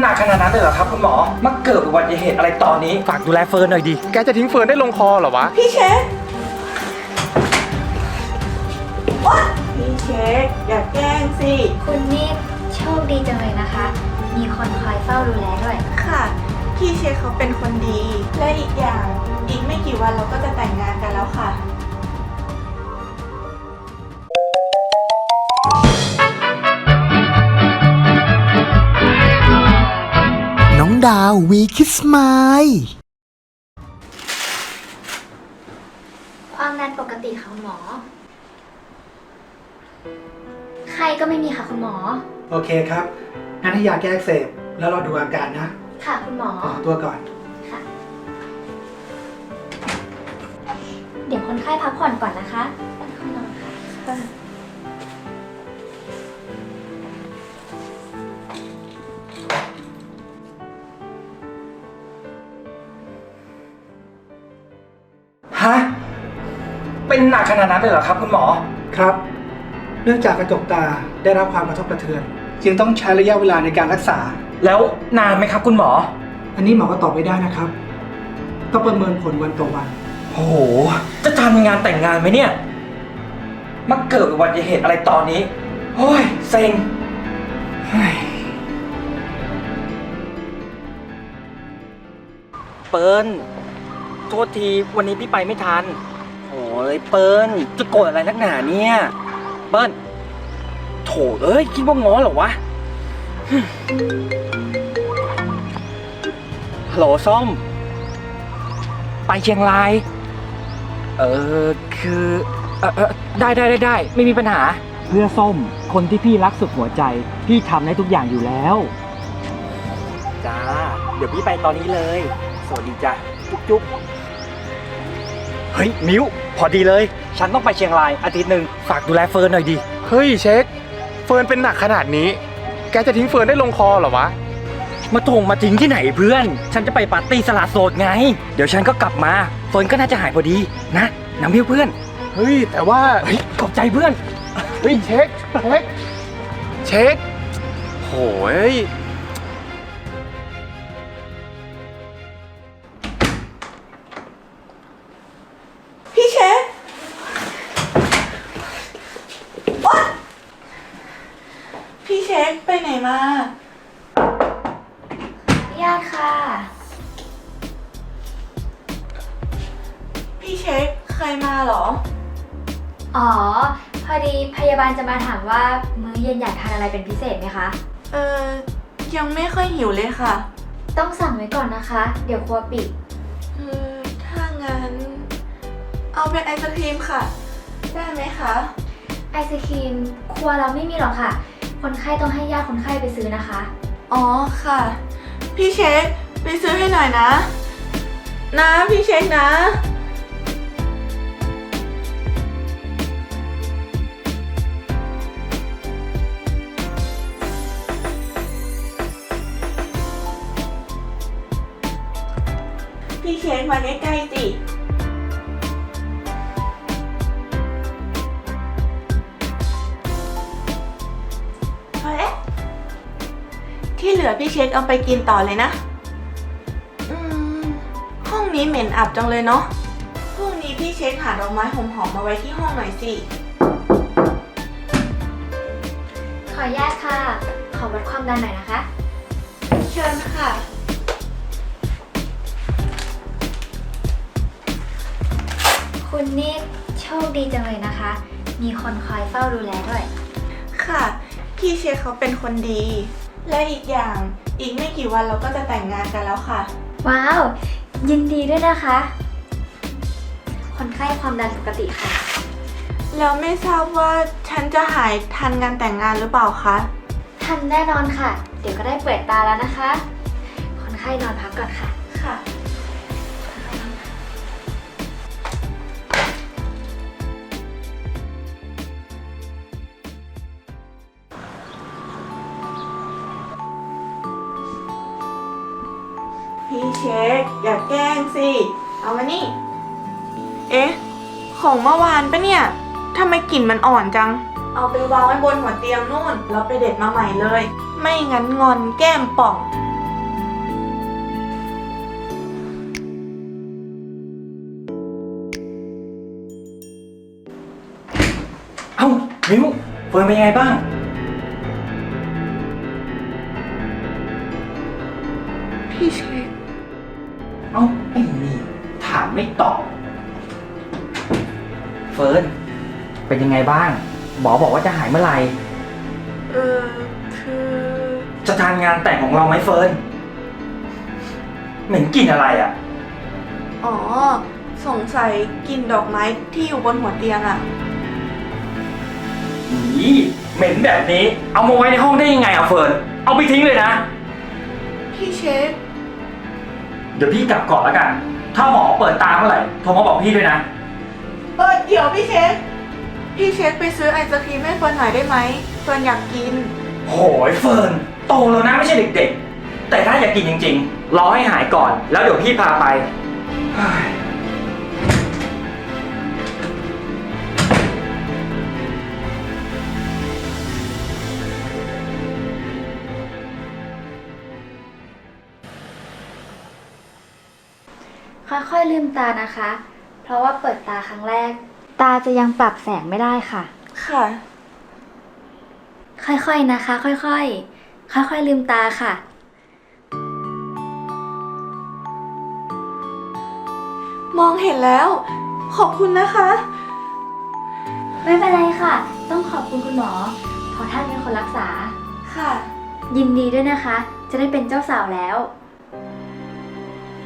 หนักขนาดนั้นเลยเหรอครับคุณหมอมาเกิดอุบัติเหตุอะไรตอนนี้ ฝากดูแลเฟิร์นหน่อยดิ แกจะทิ้งเฟิร์นได้ลงคอเหรอวะ พี่เช็คโอ๊ยพี่เช็คอย่าแกล้งสิ คุณนี่โชคดีจังเลยนะคะ มีคนคอยเฝ้าดูแลด้วย ค่ะ พี่เช็คเขาเป็นคนดี และอีกอย่าง อีกไม่กี่วันเราก็จะแต่งงานกันแล้วค่ะ ดาววีคิสไมล์ความดันปกติค่ะคุณหมอ ไข้ก็ไม่มีค่ะคุณหมอ โอเคครับ งั้นให้ยาแก้อักเสพแล้วเราดูอาการนะค่ะคุณหมอ ขอตัวก่อน ค่ะ เดี๋ยวคนไข้พักผ่อนก่อนนะคะค่อยๆนอนค่ะ เป็นหนักขนาดนั้นเลยเหรอครับ คุณหมอ ครับ เนื่องจากกระจกตาได้รับความกระทบกระเทือน จึงต้องใช้ระยะเวลาในการรักษา แล้วนานไหมครับ คุณหมอ อันนี้หมอก็ตอบไม่ได้นะครับ ต้องประเมินผลวันต่อวัน โอ้โห จะทันงานแต่งงานไหมเนี่ย มาเกิดอุบัติเหตุอะไรตอนนี้โอ้ยเซ็งเฮ้ยเปิ้ลโทษทีวันนี้พี่ไปไม่ทัน โอ้ยเปิ้ลจะโกรธอะไรนักหนาเนี่ยเปิ้ลโถเอ้ยคิดว่าง้อเหรอวะฮึ่มฮัลโหลส้ม ไปเชียงราย เออคือเออเออได้ได้ได้ได้ไม่มีปัญหา เพื่อส้ม คนที่พี่รักสุดหัวใจ พี่ทำได้ทุกอย่างอยู่แล้ว จ้า เดี๋ยวพี่ไปตอนนี้เลย สวัสดีจ้ะ จุ๊บจุ๊บ เฮ้ยมิวพอดีเลย ฉันต้องไปเชียงรายอาทิตย์หนึ่งฝากดูแลเฟิร์นหน่อยดิเฮ้ยเช็ค เฟิร์นเป็นหนักขนาดนี้ แกจะทิ้งเฟิร์นได้ลงคอเหรอวะ มาถงมาทิ้งที่ไหนเพื่อน ฉันจะไปปาร์ตี้สละโสดไง เดี๋ยวฉันก็กลับมาเฟิร์นก็น่าจะหายพอดีนะน้ำพิวเพื่อนเฮ้ยแต่ว่าเฮ้ยขอบใจเพื่อน เฮ้ยเช็คเช็คเช็คโหย ว่ามื้อเย็นอยากทานอะไรเป็นพิเศษไหมคะ เออยังไม่ค่อยหิวเลยค่ะ ต้องสั่งไว้ก่อนนะคะ เดี๋ยวครัวปิด เออถ้างั้น เอาเป็นไอศครีมค่ะ ได้ไหมคะ ไอศครีมครัวเราไม่มีหรอกค่ะ คนไข้ต้องให้ญาติคนไข้ไปซื้อนะคะ อ๋อค่ะ พี่เช็คไปซื้อให้หน่อยนะ นะพี่เช็คนะ พี่เช็คมาใกล้ๆสิพอแล้วที่เหลือพี่เช็คเอาไปกินต่อเลยนะ อืม ห้องนี้เหม็นอับจังเลยเนาะพรุ่งนี้พี่เช็คหาดอกไม้หอมๆมาไว้ที่ห้องหน่อยสิ ขออนุญาตค่ะ ขอวัดความดันหน่อยนะคะ เชิญค่ะ คุณนี่โชคดีจังเลยนะคะ มีคนคอยเฝ้าดูแลด้วย ค่ะ พี่เช็คเขาเป็นคนดี และอีกอย่างอีกไม่กี่วันเราก็จะแต่งงานกันแล้วค่ะ ว้าว ยินดีด้วยนะคะ คนไข้ความดันปกติค่ะ แล้วไม่ทราบว่าฉันจะหายทันงานแต่งงานหรือเปล่าคะทันแน่นอนค่ะ เดี๋ยวก็ได้เปิดตาแล้วนะคะ คนไข้นอนพักก่อนค่ะ ค่ะ เช็คอย่าแกล้งสิ เอามานี่ เอ๊ะ ของเมื่อวานปะเนี่ยทำไมกลิ่นมันอ่อนจัง เอาไปวางไว้บนหัวเตียงนู่น แล้วไปเด็ดมาใหม่เลย ไม่งั้นงอนแก้มป่อง เอ้ามิวเฟิร์นเป็นยังไงบ้าง เอ้าไอ้นี่ถามไม่ตอบ เฟิร์นเป็นยังไงบ้าง หมอบอกว่าจะหายเมื่อไหร่ เออคือจะทานงานแต่งของเราไหมเฟิร์นเหม็นกลิ่นอะไรอะ อ๋อ สงสัยกลินดอกไม้ที่อยู่บนหัวเตียงอะอีเหม็นแบบนี้ เอามาไว้ในห้องได้ยังไงอะเฟิร์น เอาไปทิ้งเลยนะ พี่เช็ค เดี๋ยวพี่กลับก่อนแล้วกัน ถ้าหมอเปิดตาเมื่อไหร่โทรมาบอกพี่ด้วยนะ เออเดี๋ยวพี่เช็คพี่เช็คไปซื้อไอศครีมให้เฟิร์นหน่อยได้ไหมเฟิร์นอยากกิน โหยเฟิร์นโตแล้วนะไม่ใช่เด็กๆ แต่ถ้าอยากกินจริงๆ รอให้หายก่อน แล้วเดี๋ยวพี่พาไปเฮ้ย อยๆลืมตานะคะ เพราะว่าเปิดตาครั้งแรก ตาจะยังปรับแสงไม่ได้ค่ะ ค่ะ ค่อยๆนะคะ ค่อยๆ ค่อยๆลืมตาค่ะ มองเห็นแล้ว ขอบคุณนะคะ ไม่เป็นไรค่ะ ต้องขอบคุณคุณหมอเพราะท่านเป็นคนรักษา ค่ะ ยินดีด้วยนะคะ จะได้เป็นเจ้าสาวแล้ว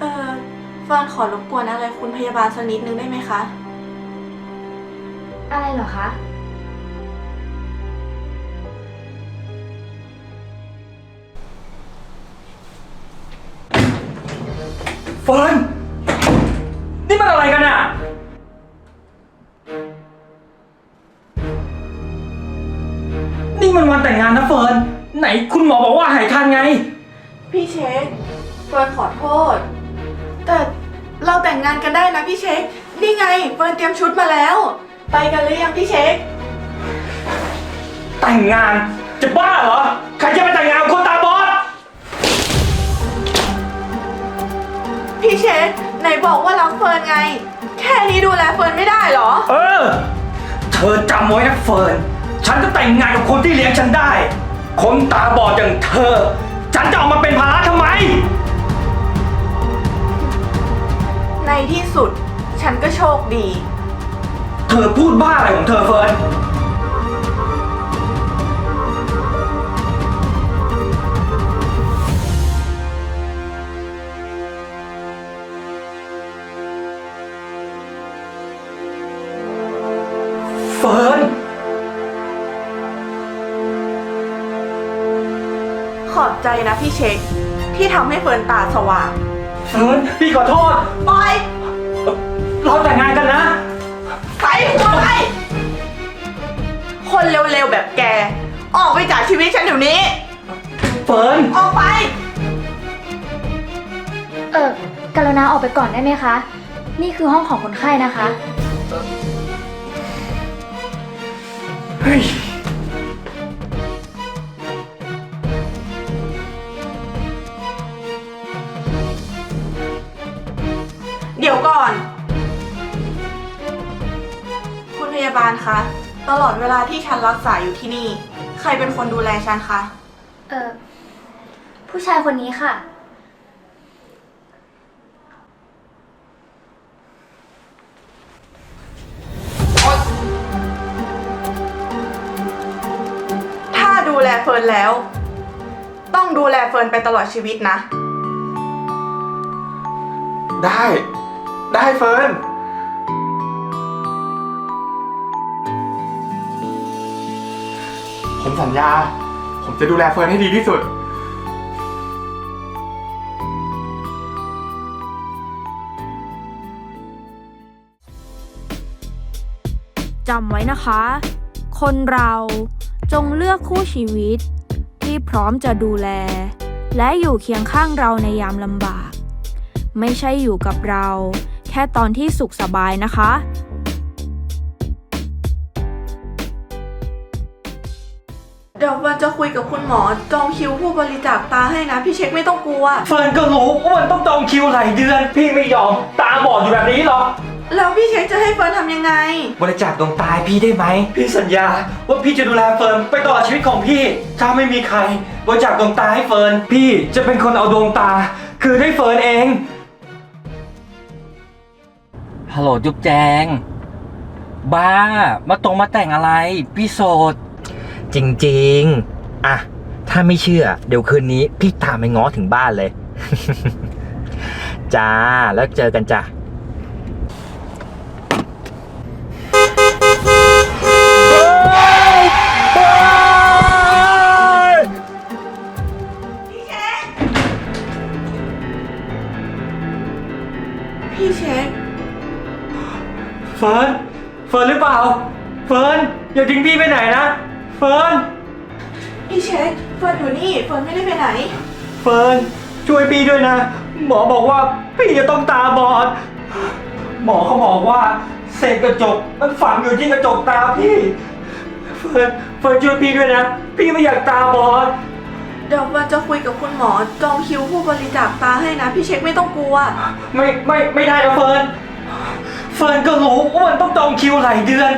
เออ เฟิร์นขอรบกวนอะไรคุณพยาบาลสักนิดนึงได้ไหมคะ อะไรเหรอคะ เฟิร์นนี่มันอะไรกันอะ นี่มันวันแต่งงานนะเฟิร์นไหนคุณหมอบอกว่าหายทันไง พี่เช็คเฟิร์นขอโทษ แต่เราแต่งงานกันได้นะพี่เช็ค นี่ไงเฟิร์นเตรียมชุดมาแล้ว ไปกันหรือยังพี่เช็ค แต่งงานจะบ้าเหรอ ใครจะไปแต่งงานกับคนตาบอด พี่เช็คไหนบอกว่ารักเฟิร์นไง แค่นี้ดูแลเฟิร์นไม่ได้เหรอ เออ เธอจำไว้นะเฟิร์น ฉันจะแต่งงานกับคนที่เลี้ยงฉันได้ คนตาบอดอย่างเธอ ฉันจะเอามาเป็นภาระทำไม ในที่สุด ฉันก็โชคดี เธอพูดบ้าอะไรของเธอเฟิร์น เฟิร์น ขอบใจนะพี่เช็ค ที่ทำให้เฟิร์นตาสว่าง เฟิร์นพี่ขอโทษ ปล่อยเราแต่งงานกันนะ ไปหัวไป คนเร็วๆแบบแก ออกไปจากชีวิตฉันเดี๋ยวนี้ เฟิร์น ออกไป เออกรุณาออกไปก่อนได้ไหมคะ นี่คือห้องของคนไข้นะคะ เฮ้ย เดี๋ยวก่อน คุณพยาบาลคะ ตลอดเวลาที่ฉันรักษาอยู่ที่นี่ ใครเป็นคนดูแลฉันคะ เออผู้ชายคนนี้ค่ะ ถ้าดูแลเฟิร์นแล้ว ต้องดูแลเฟิร์นไปตลอดชีวิตนะ ได้ ได้เฟิร์น ผมสัญญา ผมจะดูแลเฟิร์นให้ดีที่สุด จำไว้นะคะ คนเราจงเลือกคู่ชีวิต ที่พร้อมจะดูแล และอยู่เคียงข้างเราในยามลำบาก ไม่ใช่อยู่กับเรา แค่ตอนที่สุขสบายนะคะไเดี๋ยววันจะคุยกับคุณหมอจองคิวผู้บริจาคตาให้นะ พี่เช็คไม่ต้องกลัว เฟิร์นก็รู้ว่ามันต้องจองคิวหลายเดือน พี่ไม่ยอม ตาบอดอยู่แบบนี้หรอกแล้วพี่เช็คจะให้เฟิร์นทำยังไง บริจาคดวงตาให้พี่ได้ไหม พี่สัญญา ว่าพี่จะดูแลเฟิร์นไปตลอดชีวิตของพี่ ถ้าไม่มีใคร บริจาคดวงตาให้เฟิร์นพี่จะเป็นคนเอาดวงตา คือให้เฟิร์นเอง ฮัลโหลจุ๊บแจง บ้า มาตรงมาแต่งอะไร พี่โสด จริงๆ อะ ถ้าไม่เชื่อ เดี๋ยวคืนนี้ พี่ตามไปง้อถึงบ้านเลย จ้า แล้วเจอกันจ้ะ เฟิร์น เฟิร์นหรือเปล่า เฟิร์น อย่าทิ้งพี่ไปไหนนะ เฟิร์น พี่เช็คเฟิร์นอยู่นี่เฟิร์นไม่ได้ไปไหน เฟิร์น ช่วยพี่ด้วยนะ หมอบอกว่าพี่จะต้องตาบอด หมอเขาบอกว่าเศษกระจกมันฝังอยู่ที่กระจกตาพี่ เฟิร์น เฟิร์นช่วยพี่ด้วยนะ พี่ไม่อยากตาบอด เดี๋ยววันจะคุยกับคุณหมอจองคิวผู้บริจาคตาให้นะ พี่เช็คไม่ต้องกลัว ไม่ไม่ไม่ได้นะเฟิร์นเฟิร์นก็รู้ว่ามันต้องจองคิวหลายเดือน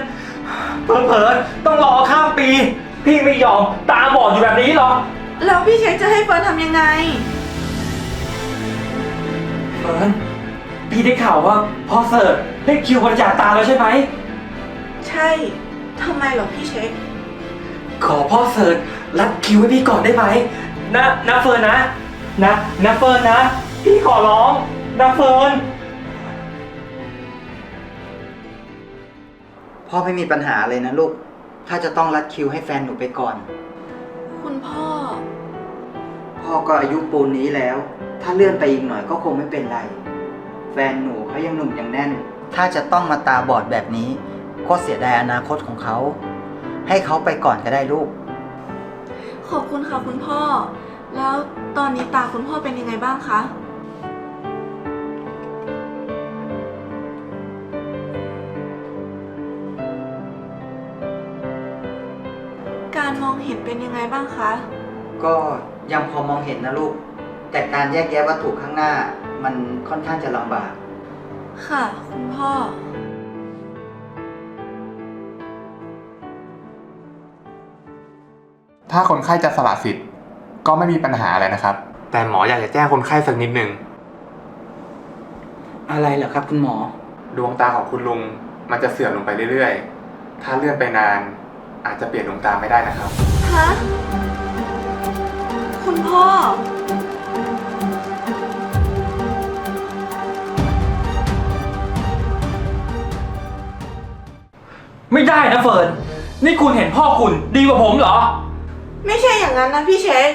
เผลอๆต้องรอข้ามปี พี่ไม่ยอมตาบอดอยู่แบบนี้หรอกแล้วพี่เช็คจะให้เฟิร์นทำยังไง เฟิร์นพี่ได้ข่าวว่าพ่อเสิร์ชได้คิวบริจาคตาแล้วใช่ไหม ใช่ทำไมเหรอพี่เช็ค ขอพ่อเสิร์ชรับคิวให้พี่ก่อนได้ไหมนะนะเฟิร์นนะ นะนะเฟิร์นนะ พี่ขอร้องนะเฟิร์น พ่อไม่มีปัญหาเลยนะลูก ถ้าจะต้องรัดคิวให้แฟนหนูไปก่อน คุณพ่อ พ่อก็อายุปูนนี้แล้ว ถ้าเลื่อนไปอีกหน่อยก็คงไม่เป็นไร แฟนหนูเขายังหนุ่มยังแน่น ถ้าจะต้องมาตาบอดแบบนี้ ก็เสียดายอนาคตของเขา ให้เขาไปก่อนก็ได้ลูก ขอบคุณค่ะคุณพ่อ แล้วตอนนี้ตาคุณพ่อเป็นยังไงบ้างคะ การมองเห็นเป็นยังไงบ้างคะ ก็ยังพอมองเห็นนะลูก แต่การแยกแยะวัตถุข้างหน้า มันค่อนข้างจะลำบาก ค่ะ คุณพ่อ ถ้าคนไข้จะสละสิทธิ์ ก็ไม่มีปัญหาอะไรนะครับ แต่หมออยากจะแจ้งคนไข้สักนิดนึง อะไรเหรอครับ คุณหมอ ดวงตาของคุณลุงมันจะเสื่อมลงไปเรื่อยๆ ถ้าเลื่อนไปนาน อาจจะเปลี่ยนดวงตาไม่ได้นะครับ ฮะ คุณพ่อ ไม่ได้นะเฟิร์น นี่คุณเห็นพ่อคุณดีกว่าผมเหรอ ไม่ใช่อย่างนั้นนะพี่เช็ค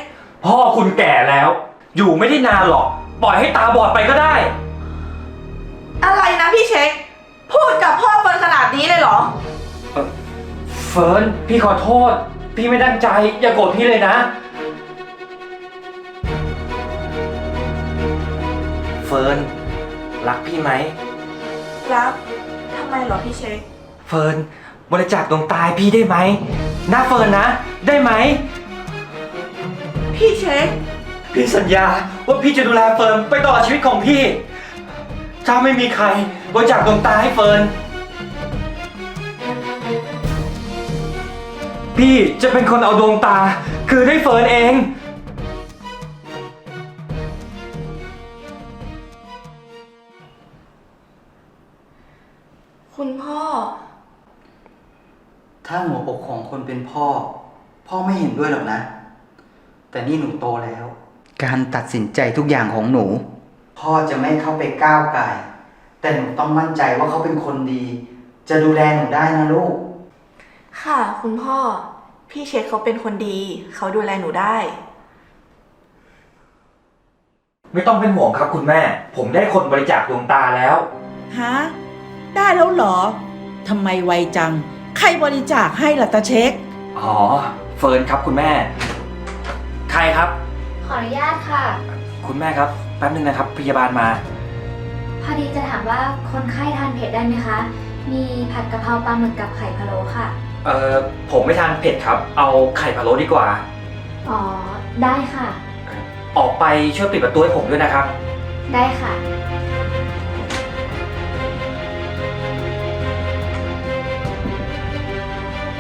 พ่อคุณแก่แล้ว อยู่ไม่ได้นานหรอก ปล่อยให้ตาบอดไปก็ได้ อะไรนะพี่เช็คพูดกับพ่อเฟิร์นขนาดนี้เลยเหรอ เฟิร์นพี่ขอโทษ พี่ไม่ตั้งใจ อย่าโกรธพี่เลยนะ เฟิร์นรักพี่ไหม รักทำไมเหรอพี่เช็ค เฟิร์นบริจาคดวงตาให้พี่ได้ไหมนะเฟิร์นนะ ได้ไหม พี่เช็ค พี่สัญญาว่าพี่จะดูแลเฟิร์นไปตลอดชีวิตของพี่ ถ้าไม่มีใครบริจาคดวงตาให้เฟิร์น พี่จะเป็นคนเอาดวงตา คือให้เฟิร์นเอง คุณพ่อ ถ้าหัวอกของคนเป็นพ่อ พ่อไม่เห็นด้วยหรอกนะ แต่นี่หนูโตแล้ว การตัดสินใจทุกอย่างของหนู พ่อจะไม่เข้าไปก้าวไก่าย แต่หนูต้องมั่นใจว่าเขาเป็นคนดี จะดูแลหนูได้นะลูก ค่ะ คุณพ่อ พี่เช็คเขาเป็นคนดี เขาดูแลหนูได้ ไม่ต้องเป็นห่วงครับคุณแม่ ผมได้คนบริจาคดวงตาแล้ว ฮะ ได้แล้วเหรอ ทำไมไวจัง ใครบริจาคให้ล่ะตาเช็ค อ๋อ เฟิร์นครับคุณแม่ ใครครับ ขออนุญาตค่ะ คุณแม่ครับ แป๊บนึงนะครับ พยาบาลมา พอดีจะถามว่าคนไข้ทานเผ็ดได้ไหมคะ มีผัดกะเพราปลาหมึกกับไข่พะโล้ค่ะ เอ่อผมไม่ทานเผ็ดครับ เอาไข่พะโล้ดีกว่า อ๋อ ได้ค่ะ ออกไปช่วยปิดประตูให้ผมด้วยนะครับ ได้ค่ะ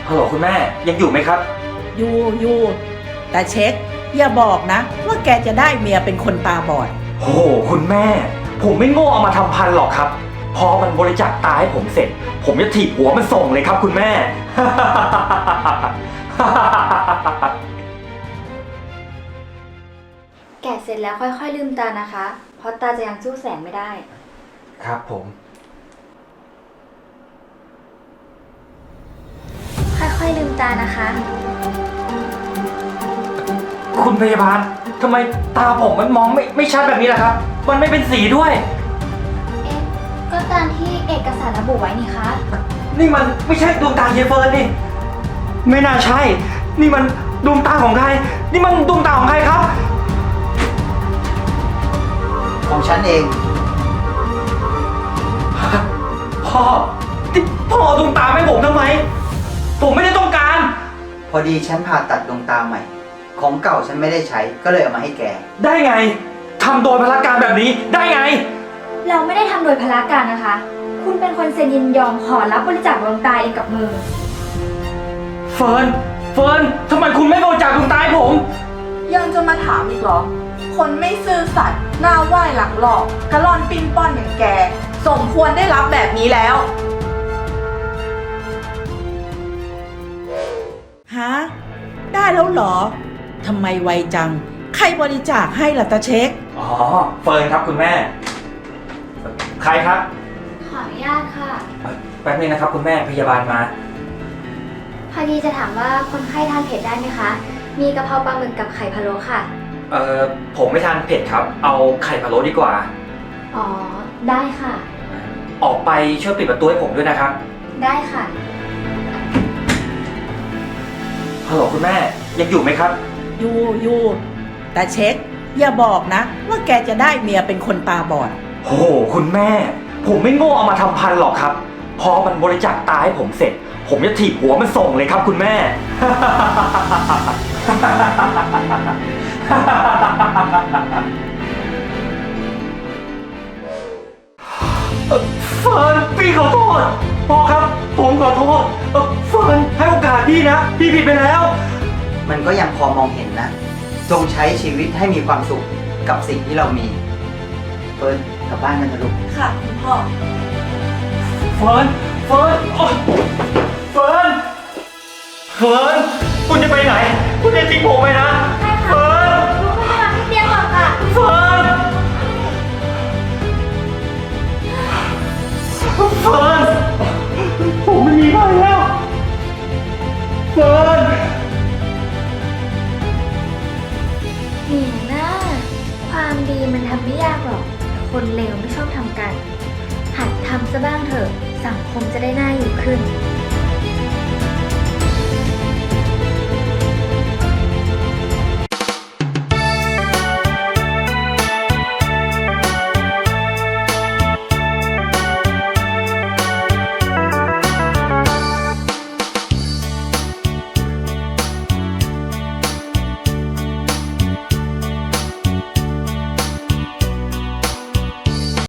ฮัลโหลคุณแม่ยังอยู่ไหมครับ อยู่อยู่แต่เช็ค อย่าบอกนะ ว่าแกจะได้เมียเป็นคนตาบอด โอ้โหคุณแม่ ผมไม่โง่เอามาทำพันหรอกครับ พอมันบริจาคตาให้ผมเสร็จ ผมจะถีบหัวมันส่งเลยครับคุณแม่ แกะเสร็จแล้วค่อยๆลืมตานะคะ เพราะตาจะยังสู้แสงไม่ได้ ครับผม ค่อยๆลืมตานะคะ คุณพยาบาลทำไมตาผมมันมองไม่ไม่ชัดแบบนี้ล่ะครับ มันไม่เป็นสีด้วยเอ๊ะ ก็ตามที่เอกสารระบุไว้นี่คะ นี่มันไม่ใช่ดวงตาเยเฟิร์นนี่ ไม่น่าใช่ นี่มันดวงตาของใคร นี่มันดวงตาของใครครับ ของฉันเอง พ่อที่พ่อเอาดวงตาให้ผมทำไม ผมไม่ได้ต้องการ พอดีฉันผ่าตัดดวงตาใหม่ ของเก่าฉันไม่ได้ใช้ก็เลยเอามาให้แก ได้ไงทำโดยพละการแบบนี้ได้ไง เราไม่ได้ทำโดยพละการนะคะ คุณเป็นคนเซ็นยินยอมขอรับบริจาคดวงตาเองกับมือ เฟิร์น เฟิร์น ทำไมคุณไม่บริจาคดวงตาให้ผม ยังจะมาถามอีกเหรอ คนไม่ซื่อสัตย์หน้าไหว้หลังหลอกกระล่อนปิ้นป้อนอย่างแก สมควรได้รับแบบนี้แล้ว ฮะ ได้แล้วเหรอ ทำไมไวจัง ใครบริจาคให้ล่ะตาเช็ค อ๋อ เฟิร์นครับคุณแม่ ใครครับ ขออนุญาตค่ะเอ่อแป๊บนึงนะครับคุณแม่พยาบาลมา พอดีจะถามว่าคนไข้ทานเผ็ดได้ไหมคะ มีกะเพราปลาหมึกกับไข่พะโล้ค่ะ เอ่อผมไม่ทานเผ็ดครับ เอาไข่พะโล้ดีกว่า อ๋อ ได้ค่ะ ออกไปช่วยปิดประตูให้ผมด้วยนะครับ ได้ค่ะ ฮัลโหลคุณแม่ยังอยู่ไหมครับ อยู่อยู่แต่เช็ค อย่าบอกนะ ว่าแกจะได้เมียเป็นคนตาบอด โอ้โหคุณแม่ ผมไม่โง่เอามาทำพันหรอกครับ พอมันบริจาคตาให้ผมเสร็จ ผมจะถีบหัวมันส่งเลยครับคุณแม่เอ่อเฟิร์นพี่ขอโทษพ่อครับ ผมขอโทษเอ่อเฟิร์นให้โอกาสพี่นะ พี่ผิดไปแล้ว มันก็ยังพอมองเห็นนะ จงใช้ชีวิตให้มีความสุขกับสิ่งที่เรามีเฟิร์น กลับบ้านกันเถอะลูก ค่ะคุณพ่อ เฟิร์น เฟิร์นโอ๊ยเฟิร์น เฟิร์น คุณจะไปไหน คุณจะทิ้งผมไปนะ เฟิร์นลุกขึ้นมาที่เตียงก่อนค่ะ เฟิร์น เฟิร์น ผมไม่มีใครแล้ว เฟิร์น นี่นะ ความดีมันทำไม่ยากหรอกแต่ คนเลวไม่ชอบทำกัน หัดทำซะบ้างเถอะ สังคมจะได้น่าอยู่ขึ้น